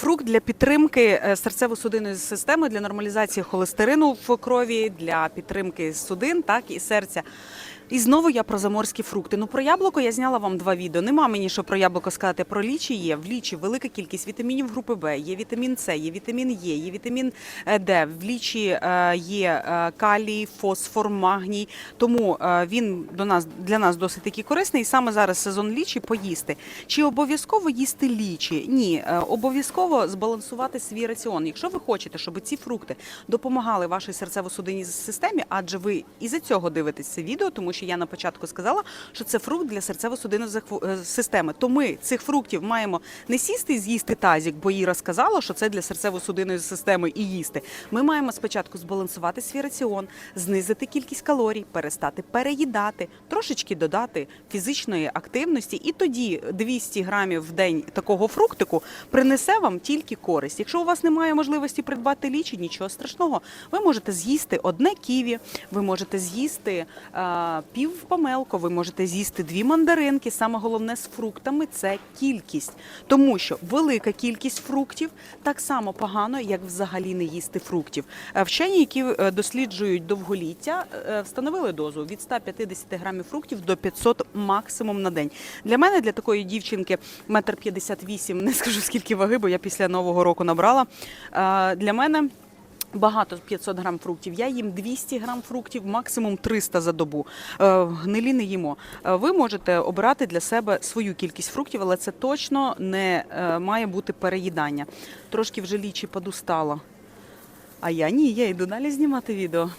Фрукт для підтримки е, серцево-судинної системи, для нормалізації холестерину в крові, для підтримки судин, так і серця. І знову я про заморські фрукти. Ну про яблуко я зняла вам два відео. Нема мені що про яблуко сказати. Про лічі є. В лічі велика кількість вітамінів групи Б, є вітамін С, є вітамін Е, є вітамін е, Д. В лічі е, є е, калій, фосфор, магній. Тому він до нас для нас досить таки корисний. І саме зараз сезон лічі поїсти. Чи обов'язково їсти лічі? Ні, обов'язково збалансувати свій раціон. Якщо ви хочете, щоб ці фрукти допомагали вашій серцево-судинній системі, адже ви і за цього дивитесь це відео, тому що я на початку сказала, що це фрукт для серцево-судинної е, системи. То ми цих фруктів маємо не сісти і з'їсти тазік, бо Іра сказала, що це для серцево-судинної системи і їсти. Ми маємо спочатку збалансувати свій раціон, знизити кількість калорій, перестати переїдати, трошечки додати фізичної активності, і тоді 200 грамів в день такого фруктику принесе вам тільки користь. Якщо у вас немає можливості придбати лічі, нічого страшного. Ви можете з'їсти одне ківі, ви можете з'їсти а, пів помелко, ви можете з'їсти дві мандаринки. Саме головне з фруктами це кількість, тому що велика кількість фруктів так само погано, як взагалі не їсти фруктів. Е, Вчені, які е, досліджують довголіття, е, встановили дозу від 150 грамів фруктів до 500 максимум на день. Для мене, для такої дівчинки, метр 58, не скажу скільки ваги, бо я після нового року набрала. Для мене. Багато 500 грам фруктів. Я їм 200 грам фруктів, максимум 300 за добу. Е, Гнилі не їмо. Е, Ви можете обирати для себе свою кількість фруктів, але це точно не е, має бути переїдання. Трошки вже лічі подустала. А я ні, я йду далі знімати відео.